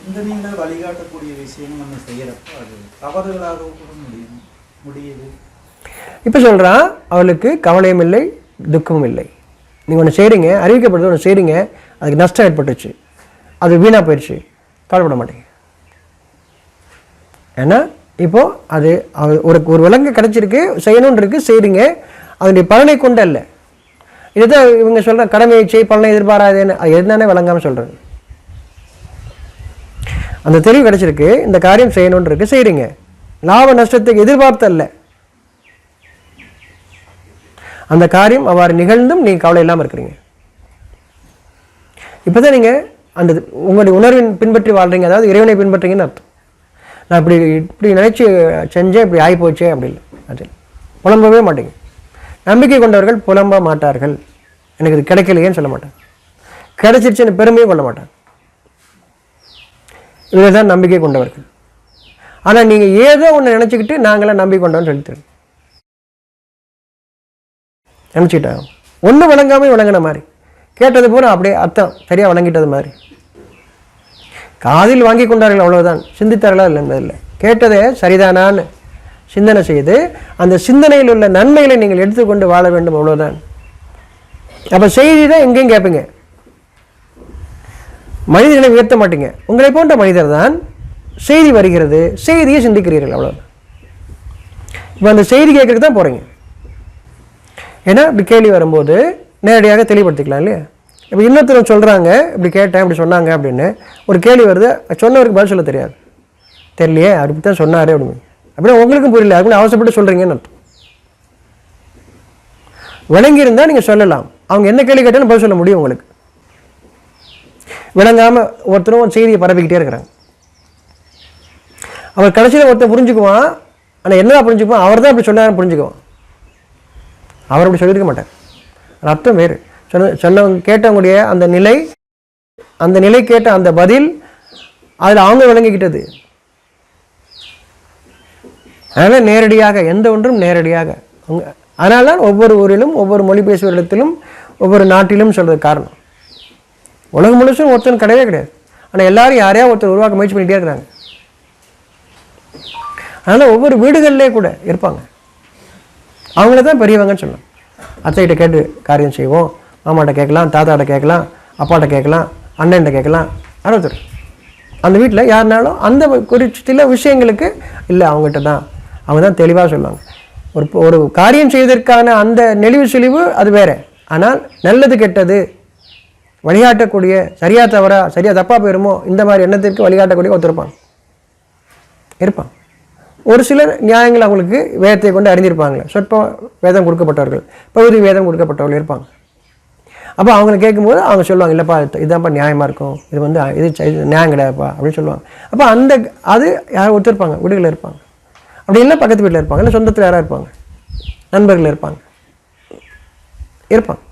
சிந்தனையில வழிகாட்டக்கூடிய விஷயம் நம்ம செய்யறப்போ அது தவறுகளாக கூட முடியும் முடியுது. இப்போ சொல்கிறான் அவளுக்கு கவலையும் இல்லை துக்கமும் இல்லை. நீங்கள் ஒன்று செய்கிறீங்க அறிவிக்கப்படுறது ஒன்று செய்கிறீங்க அதுக்கு நஷ்டம் ஏற்பட்டுச்சு அது வீணாக போயிடுச்சு கவலைப்பட மாட்டேங்க. ஏன்னா இப்போது அது ஒரு ஒரு விலங்கு கிடச்சிருக்கு செய்யணும்னு இருக்கு செய்கிறீங்க அதனுடைய பலனை கொண்டு அல்ல. இதுதான் இவங்க சொல்கிற கடமையை செய் பலனை எதிர்பாராதேன்னு அது என்னன்னே விளங்காமல் சொல்கிறது அந்த தெளிவு கிடச்சிருக்கு. இந்த காரியம் செய்யணுன்னு இருக்கு செய்கிறீங்க லாப நஷ்டத்துக்கு எதிர்பார்த்த இல்லை அந்த காரியம் அவ்வாறு நிகழ்ந்தும் நீங்கள் கவலை இல்லாமல் இருக்கிறீங்க. இப்போ தான் நீங்கள் அந்த உங்களுடைய உணர்வின் பின்பற்றி வாழ்கிறீங்க அதாவது இறைவனை பின்பற்றுறீங்கன்னு அர்த்தம். நான் இப்படி இப்படி நினச்சி செஞ்சேன் இப்படி ஆகி போச்சே அப்படி இல்லை. அது புலம்பவே மாட்டேங்க. நம்பிக்கை கொண்டவர்கள் புலம்ப மாட்டார்கள். எனக்கு இது கிடைக்கலையேன்னு சொல்ல மாட்டாங்க. கிடைச்சிருச்சுன்னு பெருமையும் கொள்ள மாட்டேன் இதில் தான் நம்பிக்கை கொண்டவர்கள். ஆனால் நீங்கள் ஏதோ ஒன்று நினச்சிக்கிட்டு நாங்களாம் நம்பிக்கை கொண்டோன்னு சொல்லி நினச்சிக்கிட்டா? நினச்சிக்கிட்டாங்க ஒன்றும் வழங்காமல் வழங்கின மாதிரி. கேட்டது பூரா அப்படியே அர்த்தம். சரியாக வழங்கிட்டது மாதிரி. காதில் வாங்கி கொண்டார்கள் அவ்வளோதான் சிந்தித்தார்களா? இல்லை என்பதில்லை கேட்டதே சரிதானான்னு சிந்தனை செய்து அந்த சிந்தனையில் உள்ள நன்மைகளை நீங்கள் எடுத்துக்கொண்டு வாழ வேண்டும் அவ்வளோதான் அப்போ செய்தி தான் எங்கேயும் கேட்பீங்க. மனிதர்களை உயர்த்த மாட்டீங்க. உங்களை போன்ற மனிதர் தான் செய்தி வருகிறது செய்தியை சிந்திக்கிறீர்கள் அவ்வளோ இப்போ அந்த செய்தி கேட்கறதுக்கு தான் போகிறீங்க ஏன்னா இப்படி கேள்வி வரும்போது நேரடியாக தெளிவுபடுத்திக்கலாம் இல்லையா? இப்போ இன்னொருத்தர் சொல்கிறாங்க இப்படி கேட்டேன் இப்படி சொன்னாங்க அப்படின்னு. ஒரு கேள்வி வருது சொன்னவருக்கு பதில் சொல்ல தெரியாது. தெரியலையே அப்படி தான் சொன்னார் அப்படின்னு. அப்படின்னா உங்களுக்கும் புரியல அப்படின்னு அவசரப்பட்டு சொல்கிறீங்கன்னு அர்த்தம். விளங்கி நீங்கள் சொல்லலாம். அவங்க என்ன கேள்வி கேட்டாலும் பதில் சொல்ல முடியும் உங்களுக்கு. விளங்காமல் ஒருத்தரும் செய்தியை பரப்பிக்கிட்டே இருக்கிறாங்க. அவர் கடைசியில் ஒருத்தன் புரிஞ்சுக்குவான். ஆனால் என்னதான் புரிஞ்சுக்குவான்? அவர் தான் அப்படி சொன்னாருன்னு புரிஞ்சுக்குவான். அவர் அப்படி சொல்லியிருக்க மாட்டார். அர்த்தம் வேறு. சொன்ன சொன்னவங்க கேட்டவங்களுடைய அந்த நிலை அந்த நிலை கேட்ட அந்த பதில் அதில் அவங்க விளங்கிக்கிட்டது. அதனால் நேரடியாக எந்த ஒன்றும் நேரடியாக அவங்க அதனால தான் ஒவ்வொரு ஊரிலும் ஒவ்வொரு மொழி பேசுவரிடத்திலும் ஒவ்வொரு நாட்டிலும் சொல்கிறது காரணம். உலகம் முழுசும் ஒருத்தன் கிடையவே கிடையாது. ஆனால் எல்லாரும் யாரையா ஒருத்தர் உருவாக்க முயற்சி பண்ணிகிட்டே இருக்கிறாங்க. அதனால் ஒவ்வொரு வீடுகள்லேயே கூட இருப்பாங்க. அவங்கள தான் பெரியவங்கன்னு சொல்லலாம். அத்தைகிட்ட கேட்டு காரியம் செய்வோம். மாமாட்ட கேட்கலாம் தாத்தாட்ட கேட்கலாம் அப்பாட்ட கேட்கலாம் அண்ணன்ட்ட கேட்கலாம். அறுபத்தர் அந்த வீட்டில் யாருனாலும் அந்த குறிச்சில விஷயங்களுக்கு இல்லை அவங்ககிட்ட தான். அவங்க தான் தெளிவாக சொல்லுவாங்க. ஒரு ஒரு காரியம் செய்வதற்கான அந்த நெளிவு சுழிவு அது வேறு. ஆனால் நல்லது கெட்டது வழிகாட்டக்கூடிய சரியா தவறா சரியா தப்பாக போயிருமோ இந்த மாதிரி எண்ணத்திற்கு வழிகாட்டக்கூடிய ஒருத்தருப்பாங்க இருப்பான் ஒரு சிலர் நியாயங்கள் அவங்களுக்கு வேதத்தை கொண்டு அறிஞ்சிருப்பாங்க சொற்ப வேதம் கொடுக்கப்பட்டவர்கள் பகுதி வேதம் கொடுக்கப்பட்டவர்கள் இருப்பாங்க. அப்போ அவங்கள கேட்கும்போது அவங்க சொல்லுவாங்க இல்லைப்பா இதுதான்ப்பா நியாயமாக இருக்கும். இது வந்து இது இது நியாயம் கிடையாதுப்பா அப்படின்னு சொல்லுவாங்க. அப்போ அந்த அது யாரும் ஒருத்தருப்பாங்க வீடுகளில் இருப்பாங்க. அப்படி இல்லை பக்கத்து வீட்டில் இருப்பாங்க இல்லை சொந்தத்தில் யாராக இருப்பாங்க நண்பர்கள் இருப்பாங்க. இருப்பாங்க.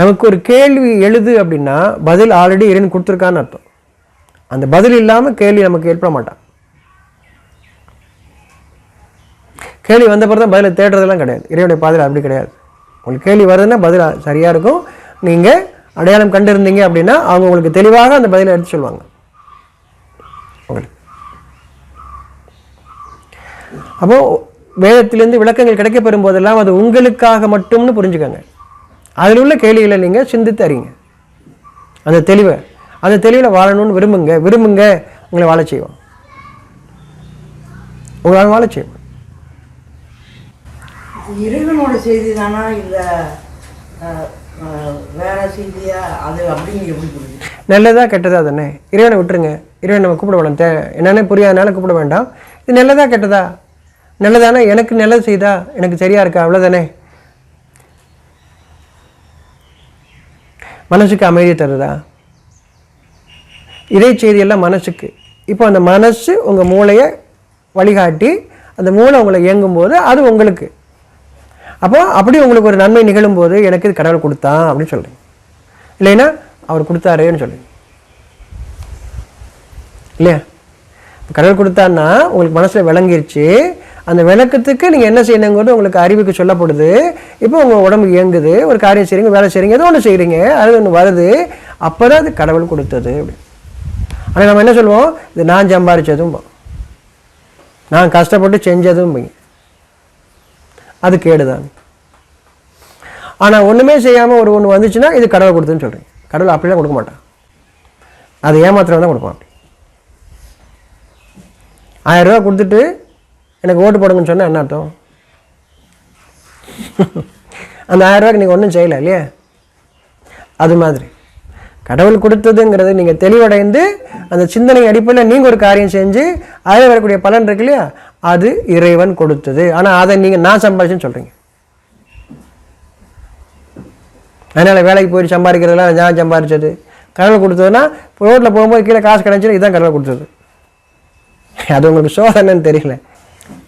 நமக்கு ஒரு கேள்வி எழுது அப்படின்னா பதில் ஆல்ரெடி இறைவன் கொடுத்துருக்கான்னு அர்த்தம். அந்த பதில் இல்லாமல் கேள்வி நமக்கு ஏற்பட மாட்டான். கேள்வி வந்த பிறகு தான் பதிலை தேடுறதெல்லாம் கிடையாது. இறைவனுடைய பாதையில் அப்படி கிடையாது. உங்களுக்கு கேள்வி வருதுன்னா பதில் சரியாக இருக்கும். நீங்கள் அடையாளம் கண்டிருந்தீங்க அப்படின்னா அவங்க உங்களுக்கு தெளிவாக அந்த பதிலை எடுத்து சொல்லுவாங்க. உங்களுக்கு அப்போ வேதத்திலிருந்து விளக்கங்கள் கிடைக்கப்பெறும் போதெல்லாம் அது உங்களுக்காக மட்டும்னு புரிஞ்சுக்கோங்க. அதில் உள்ள கேள்விகளை நீங்கள் சிந்தித்து அறிங்க. அந்த தெளிவை அந்த தெளிவில் வாழணும்னு விரும்புங்க. விரும்புங்க உங்களை வாழ செய்வோம். உங்களால் வாழ செய்வோம் இறைவனோட செய்தி தானா இல்லை வேற செய்தியா? அது அப்படின்னு எப்படி புரியுது நல்லதா கெட்டதா தானே? இறைவனை விட்டுருங்க. இறைவனை நம்ம கூப்பிட வேண்டாம் தே என்னென்ன புரியாதனால கூப்பிட வேண்டாம். இது நல்லதா கெட்டதா? நல்லதானா? எனக்கு நல்லது செய்தா? எனக்கு சரியா இருக்கா? அவ்வளோதானே மனசுக்கு அமைதி தருதா? இறை செய்தியெல்லாம் மனசுக்கு. இப்போ அந்த மனசு உங்கள் மூளையை வழிகாட்டி அந்த மூளை உங்களை இயங்கும்போது அது உங்களுக்கு. அப்போ அப்படி உங்களுக்கு ஒரு நன்மை நிகழும்போது எனக்கு இது கடவுள் கொடுத்தான் அப்படின்னு சொல்கிறீங்க இல்லைன்னா அவர் கொடுத்தாருன்னு சொல்லுங்க இல்லையா? கடவுள் கொடுத்தான்னா உங்களுக்கு மனசில் விளங்கிருச்சு அந்த விளக்கத்துக்கு நீங்கள் என்ன செய்யணுங்கிறது உங்களுக்கு அறிவுக்கு சொல்லப்படுது. இப்போ உங்கள் உடம்பு இயங்குது ஒரு காரியம் செய்கிறீங்க வேலை செய்கிறீங்க ஏதோ ஒன்று செய்கிறீங்க அது ஒன்று வருது அப்போ தான் அது கடவுள் கொடுத்தது அப்படி. ஆனால் நம்ம என்ன சொல்லுவோம்? இது நான் சம்பாரித்ததும் நான் கஷ்டப்பட்டு செஞ்சதும் அது கேடுதான். ஆனால் ஒன்றுமே செய்யாமல் ஒரு ஒன்று வந்துச்சுன்னா இது கடவுள் கொடுத்துன்னு சொல்கிறேன் கடவுள் அப்படிலாம் கொடுக்க மாட்டான். அது ஏமாத்திரம் தான் கொடுப்பான் அப்படி. ஆயிரம் ரூபா கொடுத்துட்டு எனக்கு ஓட்டு போடுங்கன்னு சொன்னால் என்ன அர்த்தம்? அந்த ஆயிரம் ரூபாய்க்கு நீங்கள் ஒன்றும் செய்யலை இல்லையா? அது மாதிரி. கடவுள் கொடுத்ததுங்கிறது நீங்கள் தெளிவடைந்து அந்த சிந்தனை அடிப்படையில் நீங்கள் ஒரு காரியம் செஞ்சு அதில் வரக்கூடிய பலன் இருக்கு இல்லையா? அது இறைவன் கொடுத்தது. ஆனால் அதை நீங்கள் நான் சம்பாதிச்சுன்னு சொல்கிறீங்க அதனால் வேலைக்கு போயிட்டு சம்பாதிக்கிறதுலாம் நான் சம்பாதிச்சது கடவுள் கொடுத்ததுன்னா ரோட்டில் போகும்போது கீழே காசு கிடைச்சுன்னா இதுதான் கடவுள் கொடுத்தது. அது உங்களுக்கு சோதனைன்னு தெரியல.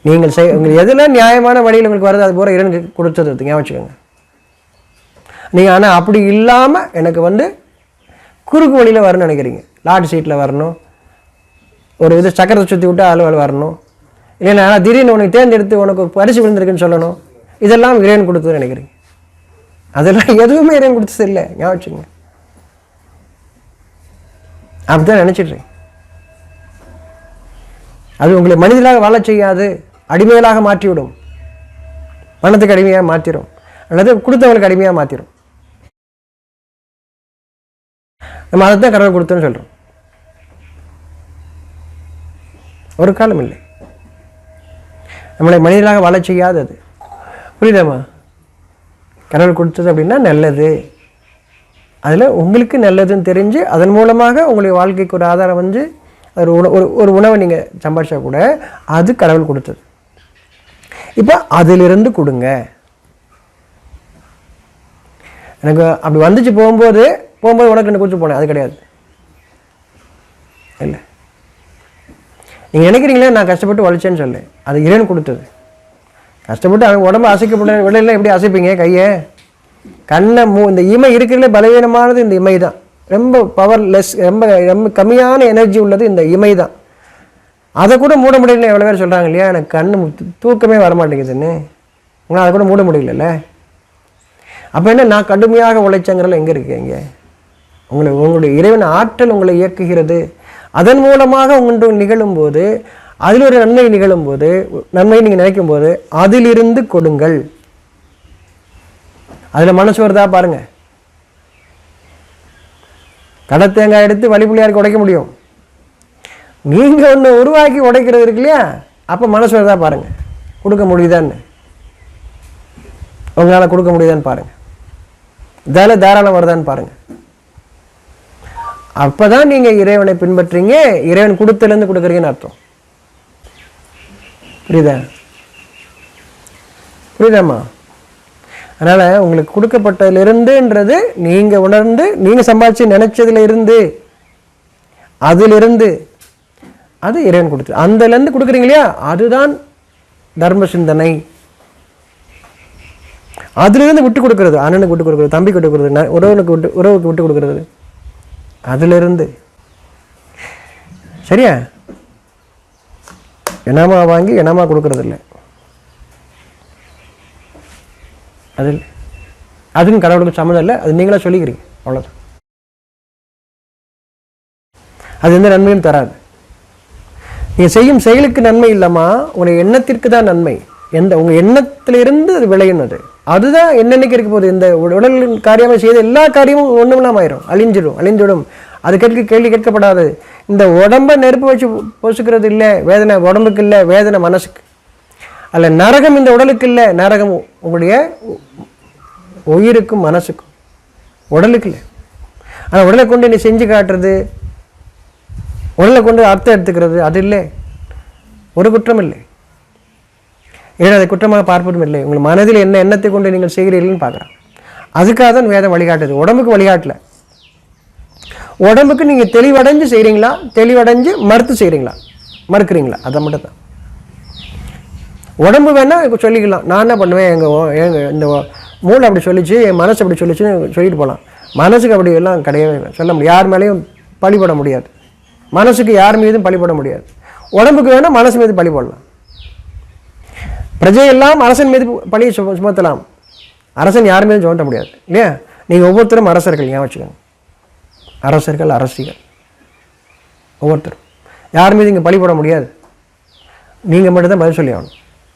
நீங்கள் செய் உங்களுக்கு எதில் நியாயமான வழியில் உங்களுக்கு வருது அது பூரா இறைவனுக்கு கொடுத்தது அது ஞாபகம் வச்சுக்கோங்க. நீங்கள் ஆனால் அப்படி இல்லாமல் எனக்கு வந்து குறுக்கு வழியில் வரணும்னு நினைக்கிறீங்க. லாட் சீட்டில் வரணும். ஒரு இது சக்கரத்தை சுற்றி விட்டு அலுவல் வரணும். இல்லைன்னா திடீர்னு உனக்கு தேர்ந்தெடுத்து உனக்கு பரிசு விழுந்திருக்குன்னு சொல்லணும். இதெல்லாம் இறைவன் கொடுத்தது நினைக்கிறீங்க. அதெல்லாம் எதுவுமே இறைவன் கொடுத்தது இல்லை. ஞாபகம் அப்படி தான் நினச்சிட்றேன் அது உங்களை மனிதனாக வாழ செய்யாது. அடிமைகளாக மாற்றிவிடும். பணத்துக்கு அடிமையாக மாற்றிடும் அல்லது கொடுத்தவங்களுக்கு அடிமையாக மாற்றிடும் நம்ம அதை தான் கடவுள் கொடுத்தோன்னு சொல்கிறோம் ஒரு காலம் இல்லை. நம்மளை மனிதனாக வாழ செய்யாதது. அது புரியுதாம்மா? கடவுள் கொடுத்தது அப்படின்னா நல்லது. அதில் உங்களுக்கு நல்லதுன்னு தெரிஞ்சு அதன் மூலமாக உங்களுடைய வாழ்க்கைக்கு ஒரு ஆதாரம் வந்து ஒரு ஒரு ஒரு உணவை நீங்கள் சம்பாதிச்சா கூட அது கடவுள் கொடுத்தது. இப்போ அதிலிருந்து கொடுங்க. எனக்கு அப்படி வந்துச்சு போகும்போது போகும்போது உனக்கு என்ன குறித்து போனேன் அது கிடையாது. இல்லை. நீங்கள் நினைக்கிறீங்களே நான் கஷ்டப்பட்டு உழைச்சேன்னு சொல்லு. அது இறைவன் கொடுத்தது. கஷ்டப்பட்டு அவன் உடம்பு அசைக்கப்பட விடையில எப்படி அசைப்பீங்க கையை? கண்ணை மூ இந்த இமை இருக்கிறதுல பலவீனமானது இந்த இமை தான் ரொம்ப பவர்லெஸ் ரொம்ப ரொம்ப கம்மியான எனர்ஜி உள்ளது இந்த இமை தான் அதை கூட மூட முடியலன்னு எவ்வளோ பேர் சொல்கிறாங்க இல்லையா? எனக்கு கண் தூக்கமே வர மாட்டேங்குதுன்னு உங்களால் அதை கூட மூட முடியலல்ல? அப்போ என்ன நான் கடுமையாக உழைச்சங்கிறல எங்கே இருக்கீங்க உங்களை உங்களுடைய இறைவன் ஆற்றல் உங்களை இயக்குகிறது. அதன் மூலமாக உங்கள் நிகழும்போது அதில் ஒரு நன்மை நிகழும்போது நன்மை நீங்கள் நினைக்கும் போது அதிலிருந்து கொடுங்கள். அதில் மனசு வருதா பாருங்கள் கடை தேங்காய் எடுத்து வழிபுள்ளியாருக்கு உடைக்க முடியும். நீங்கள் ஒன்று உருவாக்கி உடைக்கிறது இருக்கு இல்லையா? அப்போ மனசு வருதா பாருங்க. கொடுக்க முடியுதான்னு. உங்களால் கொடுக்க முடியுதான்னு பாருங்கள் இதால தாராளம் வருதான்னு பாருங்கள் அப்போ தான் நீங்கள் இறைவனை பின்பற்றீங்க இறைவன் கொடுத்தலேருந்து கொடுக்குறீங்கன்னு அர்த்தம். புரியுதா? புரியுதாம்மா? அதனால் உங்களுக்கு கொடுக்கப்பட்டதிலிருந்துன்றது நீங்கள் உணர்ந்து நீங்கள் சம்பாதிச்சு நினச்சதுல இருந்து அதிலிருந்து அது இறைவன் கொடுத்து அந்தலேருந்து கொடுக்குறீங்க இல்லையா? அதுதான் தர்ம சிந்தனை. அதுலேருந்து விட்டு கொடுக்குறது அண்ணனுக்கு விட்டு கொடுக்குறது தம்பிக்கு விட்டு கொடுக்குறது உறவுனுக்கு விட்டு உறவுக்கு விட்டு கொடுக்குறது. அதுலேருந்து. சரியா? இனமா வாங்கி இனமா கொடுக்கறது இல்லை அது அதுக்கும் கடவுளுக்கு சம்மந்தம் இல்லை. அது நீங்களாக சொல்லிக்கிறீங்க. அவ்வளோதான் அது எந்த நன்மையும் தராது. நீங்கள் செய்யும் செயலுக்கு நன்மை இல்லைம்மா உங்களுடைய எண்ணத்திற்கு தான் நன்மை. எந்த உங்கள் எண்ணத்திலிருந்து அது விளையும் அது அதுதான் என்னென்னைக்கு இருக்க போகுது? இந்த உடலின் காரியமாக செய்த எல்லா காரியமும் ஒன்றும் இல்லாமல் ஆயிரும். அழிஞ்சிடும் அழிஞ்சிடும் அது கேட்க கேள்வி கேட்கப்படாது. இந்த உடம்பை நெருப்பு வச்சு பொசுக்கிறது இல்லை வேதனை உடம்புக்கு இல்லை வேதனை மனசுக்கு. அல்ல நரகம் இந்த உடலுக்கு இல்லை நரகம் உங்களுடைய உயிருக்கும் மனசுக்கும். உடலுக்கு இல்லை. ஆனால் உடலை கொண்டு நீ செஞ்சு காட்டுறது உடலை கொண்டு அர்த்தம் எடுத்துக்கிறது அது இல்லை. ஒரு குற்றம் இல்லை. ஏன்னா அதை குற்றமாக பார்ப்பதும் இல்லை? உங்கள் மனதில் என்ன எண்ணத்தை கொண்டு நீங்கள் செய்கிறீர்கள்னு பார்க்குறான் அதுக்காக தான் வேதம் வழிகாட்டுது. உடம்புக்கு வழிகாட்டல. உடம்புக்கு நீங்கள் தெளிவடைஞ்சு செய்கிறீங்களா தெளிவடைஞ்சு மறுத்து செய்கிறீங்களா மறுக்கிறீங்களா? அதை மட்டும் தான். உடம்பு வேணால் இப்போ சொல்லிக்கலாம். நான் என்ன பண்ணுவேன்? எங்கள் எங்கள் இந்த மூளை அப்படி சொல்லிச்சு என் மனசு அப்படி சொல்லிச்சுன்னு சொல்லிட்டு போகலாம் மனசுக்கு அப்படி எல்லாம் கிடையவே சொல்ல முடியும் யார் மேலேயும் பழிபட முடியாது. மனசுக்கு யார் மீதும் பழிபட முடியாது. உடம்புக்கு வேணால் மனசு மீது பழி போடலாம். பிரஜையெல்லாம் அரசன் மீது பழியை சும சுமத்தலாம். அரசன் யார் மீதும் சுமத்த முடியாது. இல்லையா? நீங்கள் ஒவ்வொருத்தரும் அரசர்கள் ஏன் வச்சுக்கோங்க? அரசர்கள் அரசிகள். ஒவ்வொருத்தரும். யார் மீது இங்கே பழி போட முடியாது. நீங்கள் மட்டும்தான் பதில் சொல்லி ஆகணும்.